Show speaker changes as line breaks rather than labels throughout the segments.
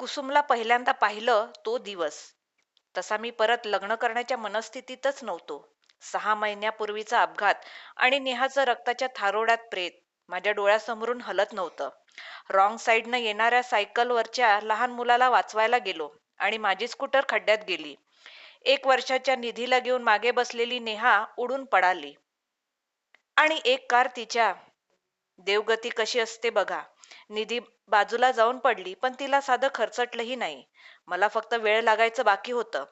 कुसुमला पहिल्यांदा पाहिलं तो दिवस. तसा मी परत लग्न करण्याच्या मनस्थितीतच नव्हतो. सहा महिन्यापूर्वीचा अपघात आणि नेहाचं रक्ताच्या थारोड्यात प्रेत माझ्या डोळ्यासमोरून हलत नव्हतं. रॉंग साईडनं येणाऱ्या सायकलवरच्या लहान मुलाला वाचवायला गेलो आणि माझी स्कूटर खड्ड्यात गेली. एक वर्षाच्या निधीला घेऊन मागे बसलेली नेहा उडून पडाली. आणि एक कार तिच्या देवगती कशी असते बघा. निधी बाजूला जाऊन पडली पण तिला साधं खरचटलंही नाही. मला फक्त वेळ लागायचं बाकी होतं.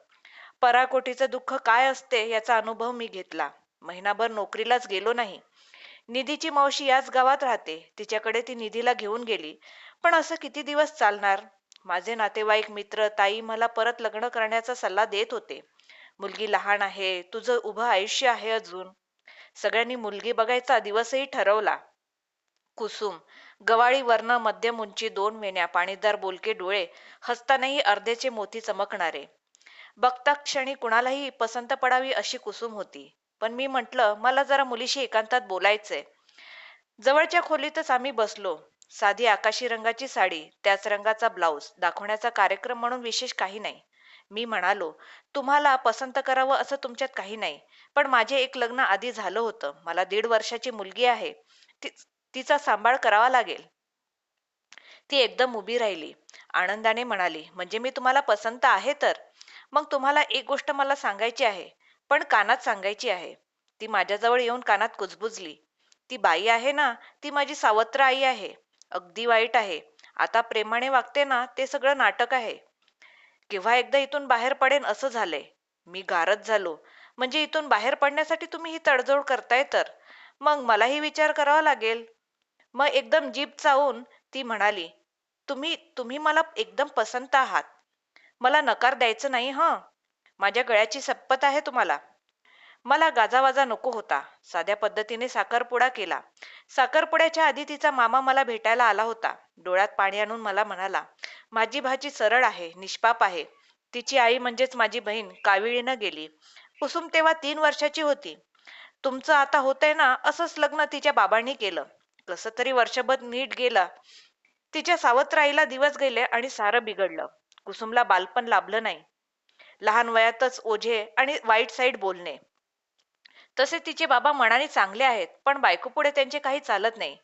पराकोटीचं दुःख काय असते याचा अनुभव मी घेतला. महिनाभर नोकरीलाच गेलो नाही. निधीची मावशी याच गावात राहते. तिच्याकडे ती निधीला घेऊन गेली. पण असं किती दिवस चालणार? माझे नातेवाईक मित्र ताई मला परत लग्न करण्याचा सल्ला देत होते. मुलगी लहान आहे. तुझं उभं आयुष्य आहे अजून. सगळ्यांनी मुलगी बघायचा दिवसही ठरवला. कुसुम गवाळी वर्ण मध्यम उंची दोन वेण्या पाणीदार बोलके डोळे हसतानाही अर्ध्याचे मोती चमकणारे. बघता क्षणी कुणालाही पसंत पडावी अशी कुसुम होती. पण मी म्हटलं मला जरा मुलीशी एकांतात बोलायचंय. जवळच्या खोलीतच आम्ही बसलो. साधी आकाशी रंगाची साडी त्याच रंगाचा ब्लाऊज दाखवण्याचा कार्यक्रम म्हणून विशेष काही नाही. मी म्हणालो तुम्हाला पसंत करावं असं तुमच्यात काही नाही. पण माझे एक लग्न आधी झालं होतं. मला दीड वर्षाची मुलगी आहे. ती- तिचा सांभाळ करावा लागेल. ती एकदम उभी राहिली. आनंदाने म्हणाली म्हणजे मी तुम्हाला पसंत आहे तर? मग तुम्हाला एक गोष्ट मला सांगायची आहे. पण कानात सांगायची आहे. ती माझ्याजवळ येऊन कानात कुजबुजली. ती बाई आहे ना ती माझी सावत्र आई आहे. अगदी वाईट आहे. आता प्रेमाने वागते ना ते सगळं नाटक आहे. केव्हा एकदा इथून बाहेर पडेन असं झालंय. मी गारच झालो. म्हणजे इथून बाहेर पडण्यासाठी तुम्ही ही तडजोड करताय तर? मग मलाही विचार करावा लागेल. मग एकदम जीभ चावून ती म्हणाली तुम्ही तुम्ही मला एकदम पसंत आहात. मला नकार द्यायचं नाही हं. माझ्या गळ्याची सप्पत आहे तुम्हाला. मला गाजावाजा नको होता. साध्या पद्धतीने साखरपुडा केला. साखरपुड्याच्या आधी तिचा मामा मला भेटायला आला होता. डोळ्यात पाणी आणून मला म्हणाला माझी भाजी सरळ आहे निष्पाप आहे. तिची आई म्हणजेच माझी बहीण काविळीनं गेली. कुसुम तेव्हा तीन वर्षाची होती. तुमचं आता होतंय ना असंच लग्न तिच्या बाबांनी केलं. कसं तरी वर्षभर नीट गेला तिच्या सावत्र आईला दिवस गेले आणि सारं बिघडलं. कुसुमला बालपण लाभलं नाही. लहान वयातच ओझे आणि वाईट साईड बोलणे. तसे तिचे बाबा मनाने चांगले आहेत पण बायकोपुढे त्यांचे काही चालत नाही.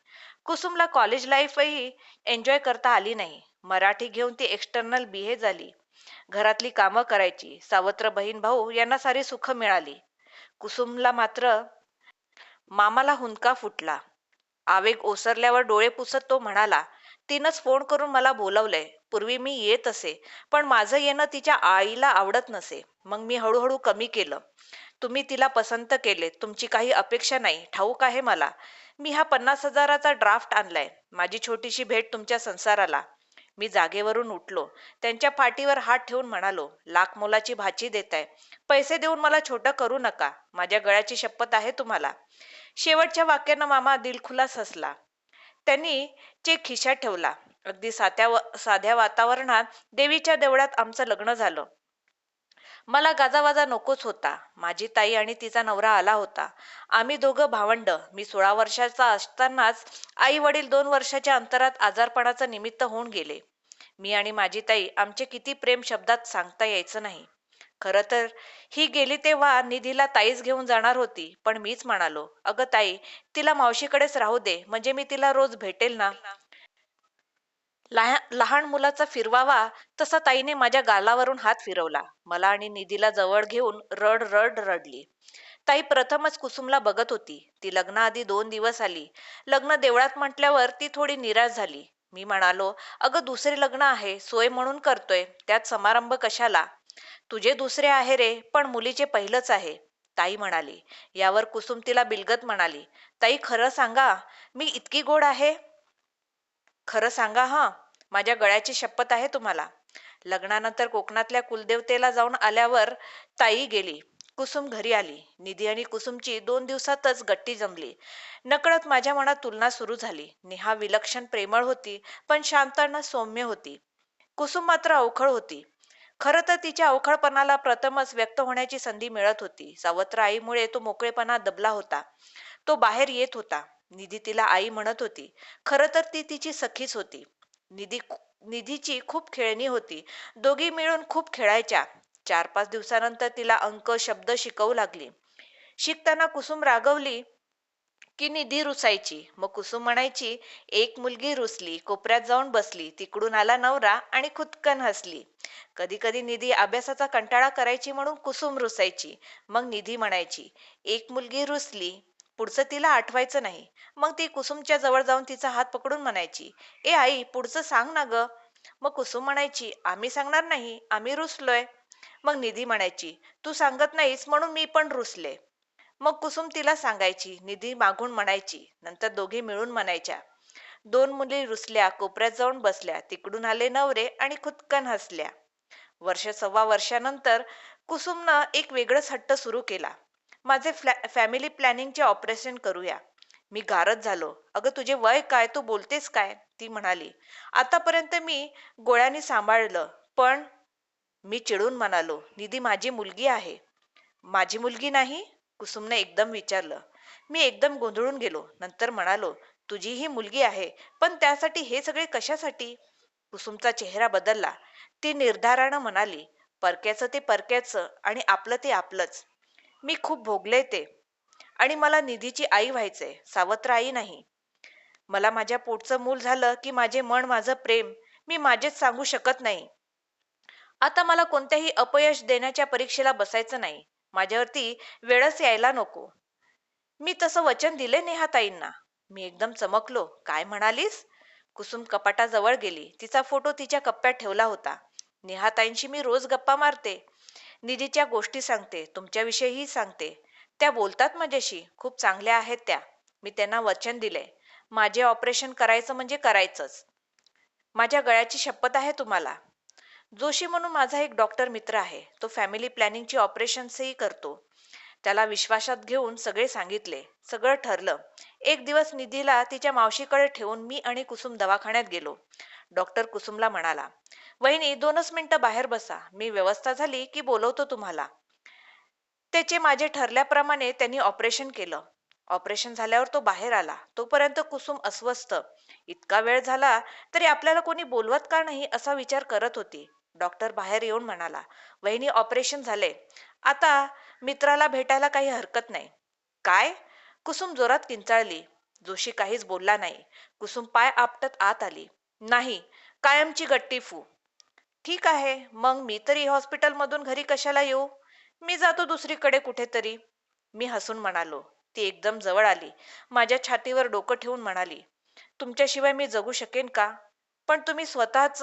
कुसुमला कॉलेज लाईफही एन्जॉय करता आली नाही. मराठी घेऊन ती एक्सटर्नल बिहे झाली. घरातली कामं करायची. सावत्र बहीण भाऊ यांना सारी सुख मिळाली. कुसुमला मात्र मामाला हुंदका फुटला. आवेग ओसरल्यावर डोळे पुसत तो म्हणाला तिनंच फोन करून मला बोलवलंय. पूर्वी मी येत असे पण माझं येणं तिच्या आईला आवडत नसे. मग मी हळूहळू कमी केलं. तुम्ही तिला पसंत केले. तुमची काही अपेक्षा नाही. ठाऊक आहे मला. मी हा पन्नास हजाराचा ड्राफ्ट आणलाय. माझी छोटीशी भेट तुमच्या संसाराला. मी जागेवरून उठलो. त्यांच्या पाठीवर हात ठेवून म्हणालो लाख मोलाची भाची देताय. पैसे देऊन मला छोटं करू नका. माझ्या गळ्याची शपथ आहे तुम्हाला. शेवटच्या वाक्यानं मामा दिलखुलास हसला त्यांनी चेक खिशात ठेवला. अगदी साध्या साध्या वातावरणात देवीच्या देवळात आमचं लग्न झालं. मला गाजावाजा नकोच होता. माझी ताई आणि तिचा नवरा आला होता. आम्ही दोघं भावंड. मी सोळा वर्षाचा असतानाच आई वडील दोन वर्षाच्या अंतरात आजारपणाचं निमित्त होऊन गेले. मी आणि माझी ताई आमचे किती प्रेम शब्दात सांगता यायचं नाही. खरं तर ही गेली तेव्हा निधीला ताईच घेऊन जाणार होती. पण मीच म्हणालो अगं ताई तिला मावशीकडेच राहू दे म्हणजे मी तिला रोज भेटेल ना? लहान मुलाचा फिरवावा तसा ताईने माझ्या गालावरून हात फिरवला. मला आणि निधीला जवळ घेऊन रड रड रडली. ताई प्रथमच कुसुमला बघत होती. ती लग्नाआधी दोन दिवस आली. लग्न देवळात म्हटल्यावर ती थोडी निराश झाली. मी म्हणालो अगं दुसरे लग्न आहे सोय म्हणून करतोय. त्यात समारंभ कशाला? तुझे दुसरे आहे रे पण मुलीचे पहिलंच आहे. ताई म्हणाली. यावर कुसुम तिला बिलगत म्हणाली. ताई खरं सांगा मी इतकी गोड आहे? खरं सांगा हा. माझ्या गळ्याची शपथ आहे तुम्हाला. लग्नानंतर कोकणातल्या कुलदेवतेला जाऊन आल्यावर ताई गेली. कुसुम घरी आली. निधी आणि कुसुमची दोन दिवसातच गट्टी जमली. नकळत माझ्या मनात तुलना सुरू झाली. नेहा विलक्षण प्रेमळ होती पण शांतांना सौम्य होती. कुसुम मात्र अवखळ होती. खरं तर तिच्या अवखळपणाला प्रथमच व्यक्त होण्याची संधी मिळत होती. सावत्र आईमुळे तो मोकळेपणा दबला होता. तो बाहेर येत होता. निधी तिला आई म्हणत होती. खरं तर ती तिची सखीच होती. निधी निधीची खूप खेळणी होती. दोघी मिळून खूप खेळायच्या. चार पाच दिवसानंतर तिला अंक शब्द शिकवू लागली. शिकताना कुसुम रागवली की निधी रुसायची. मग कुसुम म्हणायची एक मुलगी रुसली कोपऱ्यात जाऊन बसली तिकडून आला नवरा आणि खुदकन हसली. कधी कधी निधी अभ्यासाचा कंटाळा करायची म्हणून कुसुम रुसायची. मग निधी म्हणायची एक मुलगी रुसली पुढचं तिला आठवायचं नाही. मग ती कुसुमच्या जवळ जाऊन तिचा हात पकडून म्हणायची ए आई पुढचं सांग ना ग. मग कुसुम म्हणायची आम्ही सांगणार नाही आम्ही रुसलोय. मग निधी म्हणायची तू सांगत नाहीस म्हणून मी पण रुसले. मग कुसुम तिला सांगायची निधी मागून म्हणायची नंतर दोघे मिळून म्हणायच्या. दोन मुली रुसल्या कोपऱ्यात जाऊन बसल्या तिकडून आले नवरे आणि खुदकन हसल्या. वर्ष सव्वा वर्षानंतर कुसुमनं एक वेगळंच हट्ट सुरू केला. माझे फॅमिली प्लॅनिंगचे ऑपरेशन करूया. मी गारच झालो. अगं तुझे वय काय? तू बोलतेस काय? ती म्हणाली. आतापर्यंत मी गोळ्याने सांभाळलं पण मी चिडून म्हणालो निधी माझी मुलगी आहे. माझी मुलगी नाही कुसुमने एकदम विचारलं. मी एकदम गोंधळून गेलो. नंतर म्हणालो तुझी ही मुलगी आहे पण त्यासाठी हे सगळे कशासाठी? कुसुमचा चेहरा बदलला. ती निर्धारानं म्हणाली परक्याचं ते परक्याचं आणि आपलं ते आपलंच. मी खूप भोगले ते. आणि मला निधीची आई व्हायचंय सावत्र आई नाही. मला माझ्या पोटचं मूल झालं की माझे मन माझं प्रेम. मी माझेच सांगू शकत नाही. आता मला कोणत्याही अपयश देण्याच्या परीक्षेला बसायचं नाही. माझ्यावरती वेळच यायला नको. मी तसं वचन दिले नेहाताईंना. मी एकदम चमकलो. काय म्हणालीस? कुसुम कपाटाजवळ गेली. तिचा फोटो तिच्या कप्प्यात ठेवला होता. नेहाताईंशी मी रोज गप्पा मारते. निधीच्या गोष्टी सांगते. तुमच्याविषयीही सांगते. त्या बोलतात माझ्याशी. खूप चांगल्या आहेत त्या. मी त्यांना वचन दिले. माझे ऑपरेशन करायचं म्हणजे करायचंच. माझ्या गळ्याची शपथ आहे तुम्हाला. जोशी म्हणून माझा एक डॉक्टर मित्र आहे. तो फॅमिली प्लॅनिंगची ऑपरेशन्सही करतो. त्याला विश्वासात घेऊन सगळे सांगितले. सगळं ठरलं. एक दिवस निधीला तिच्या मावशीकडे ठेवून मी आणि कुसुम दवाखान्यात गेलो. डॉक्टर कुसुमला म्हणाला वहिनी दोनच मिनिटं बाहेर बसा. मी व्यवस्था झाली की बोलवतो तुम्हाला. त्याचे माझे ठरल्याप्रमाणे त्यांनी ऑपरेशन केलं. ऑपरेशन झाल्यावर तो बाहेर आला. तोपर्यंत कुसुम अस्वस्थ. इतका वेळ झाला तरी आपल्याला कोणी बोलवत का नाही असा विचार करत होती. डॉक्टर बाहेर येऊन म्हणाला वहिनी ऑपरेशन झाले आता मित्राला भेटायला काही हरकत नाही. काय? कुसुम जोरात किंचाळली. जोशी काहीच बोलला नाही. कुसुम पाय आपटत आत आली. नाही कायमची गट्टी फू. ठीक आहे. मग मी तरी हॉस्पिटलमधून घरी कशाला येऊ? मी जातो दुसरीकडे कुठेतरी. मी हसून म्हणालो. ती एकदम जवळ आली. माझ्या छातीवर डोकं ठेवून म्हणाली तुमच्याशिवाय मी जगू शकेन का? पण तुम्ही स्वतःच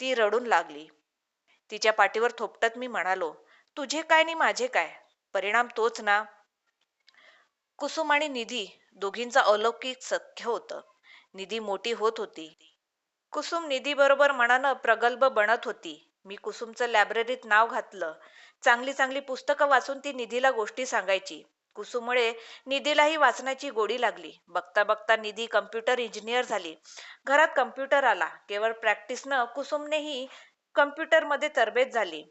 ती रडून लागली. तिच्या पाठीवर थोपटत मी म्हणालो तुझे काय आणि माझे काय? परिणाम तोच ना. कुसुम आणि निधी दोघींचा अलौकिक सख्य होतं. निधी मोठी होत होती. कुसुम निधी बरोबर मनानं प्रगल्भ बनत होती. मी कुसुमचं लायब्ररीत नाव घातलं. चांगली चांगली पुस्तकं वाचून ती निधीला गोष्टी सांगायची. कुसुममुळे निधीलाही वाचण्याची गोडी लागली. बघता बघता निधी कम्प्युटर इंजिनियर झाली. घरात कम्प्युटर आला. केवळ प्रॅक्टिसनं कुसुमनेही कम्प्युटरमध्ये तरबेज झाली.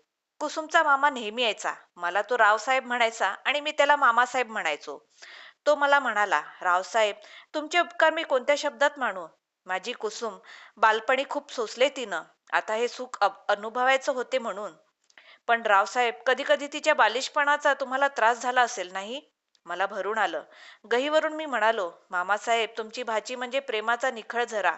कुसुमचा मामा नेहमी यायचा. मला तो रावसाहेब म्हणायचा आणि मी त्याला मामासाहेब म्हणायचो. तो मला म्हणाला रावसाहेब तुमचे उपकार मी कोणत्या शब्दात मानू? माझी कुसुम बालपणी खूप सोसले तिनं. आता हे सुख अनुभवायचं होते म्हणून. पण रावसाहेब कधी कधी तिच्या बालिशपणाचा तुम्हाला त्रास झाला असेल नाही? मला भरून आलं. गहीवरून मी म्हणालो मामासाहेब तुमची भाची म्हणजे प्रेमाचा निखळ झरा.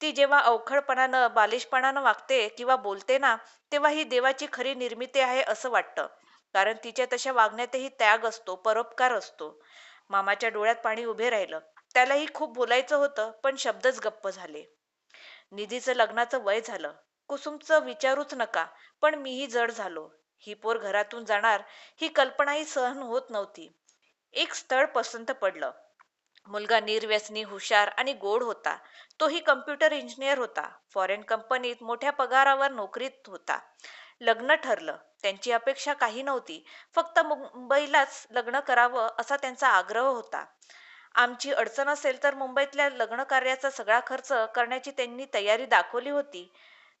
ती जेव्हा अवखळपणानं बालिशपणानं वागते किंवा बोलते ना तेव्हा ही देवाची खरी निर्मिती आहे असं वाटतं. कारण तिच्या तशा वागण्यातही त्याग असतो परोपकार असतो. मामाच्या डोळ्यात पाणी उभे राहिलं. त्यालाही खूप बोलायचं होतं पण शब्दच गप्प झाले. निधीचं लग्नाचं वय झालं. कुसुमचं विचारूच नका पण मीही जड झालो. ही पोर घरातून जाणार ही कल्पनाही सहन होत नव्हती. एक स्थळ पसंत पडलं. मुलगा निर्व्यसनी हुशार आणि गोड होता. तोही कम्प्युटर इंजिनियर होता. फॉरेन कंपनीत मोठ्या पगारावर नोकरीत होता. लग्न ठरलं. त्यांची अपेक्षा काही नव्हती. फक्त मुंबईलाच लग्न करावं असा त्यांचा आग्रह होता. आमची अडचण असेल तर मुंबईतल्या लग्न कार्याचा सगळा खर्च करण्याची त्यांनी तयारी दाखवली होती.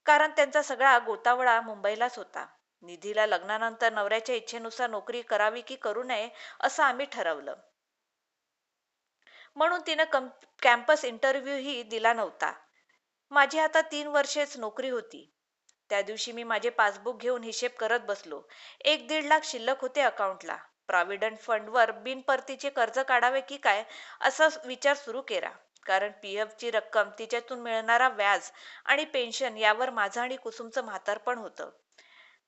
कारण त्यांचा सगळा गोतावळा मुंबईलाच होता. निधीला लग्नानंतर नवऱ्याच्या इच्छेनुसार नोकरी करावी की करू नये असं आम्ही ठरवलं. म्हणून तिनं कॅम्पस इंटरव्ह्यूही दिला नव्हता. माझी आता तीन वर्षेच नोकरी होती. त्या दिवशी मी माझे पासबुक घेऊन हिशेब करत बसलो. एक दीड लाख शिल्लक होते अकाउंटला. प्रॉव्हिडंट फंडवर बिनपरतीचे कर्ज काढावे की काय असा विचार सुरू केला. कारण पी ची रक्कम तिच्यातून मिळणारा व्याज आणि पेन्शन यावर माझं आणि कुसुमचं म्हातारपण होतं.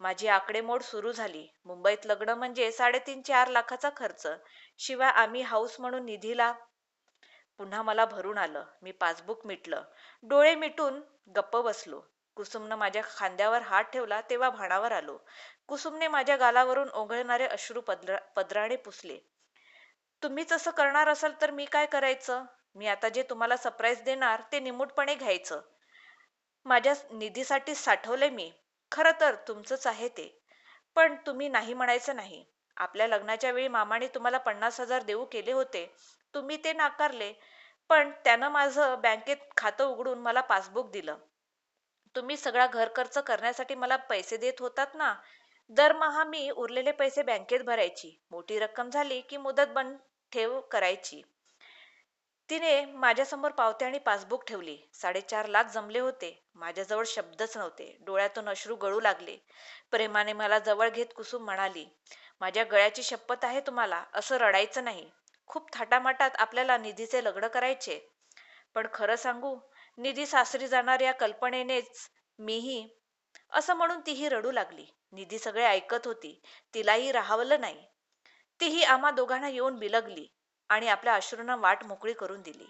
माझी आकडेमोड सुरू झाली. मुंबईत लग्न म्हणजे साडेतीन चार लाखाचा खर्च. शिवाय आम्ही हाऊस म्हणून निधीला पुन्हा मला भरून आलं. मी पासबुक मिटलं. डोळे मिटून गप्प बसलो. कुसुमनं माझ्या खांद्यावर हात ठेवला तेव्हा भाणावर आलो. कुसुमने माझ्या गालावरून ओघळणारे अश्रू पदरा पदराने पुसले. तुम्हीच असं करणार असाल तर मी काय करायचं? मी आता जे तुम्हाला सरप्राईज देणार ते निमूटपणे घ्यायचं. माझ्या निधीसाठी साठवले मी. खरं तर तुमचंच आहे ते. पण तुम्ही नाही म्हणायचं नाही. आपल्या लग्नाच्या वेळी मामाने तुम्हाला पन्नास हजार देऊ केले होते. तुम्ही ते नाकारले. पण त्यानं माझं बँकेत खातं उघडून मला पासबुक दिलं. तुम्ही सगळा घर खर्च करण्यासाठी मला पैसे देत होतात ना? दरमहा मी उरलेले पैसे बँकेत भरायची. मोठी रक्कम झाली की मुदत बंद ठेव करायची. तिने माझ्यासमोर पावते आणि पासबुक ठेवली. साडेचार लाख जमले होते. माझ्याजवळ शब्दच नव्हते. डोळ्यातून अश्रू गळू लागले. प्रेमाने मला जवळ घेत कुसुम म्हणाली माझ्या गळ्याची शपथ आहे तुम्हाला. असं रडायचं नाही. खूप थाटामाटात आपल्याला निधीचे लग्न करायचे. पण खरं सांगू निधी सासरी जाणार या कल्पनेनेच मीही असं म्हणून तीही रडू लागली. निधी सगळे ऐकत होती. तिलाही राहावलं नाही. तीही आम्हा दोघांना येऊन बिलगली. आणि आपल्या अश्रूंना वाट मोकळी करून दिली.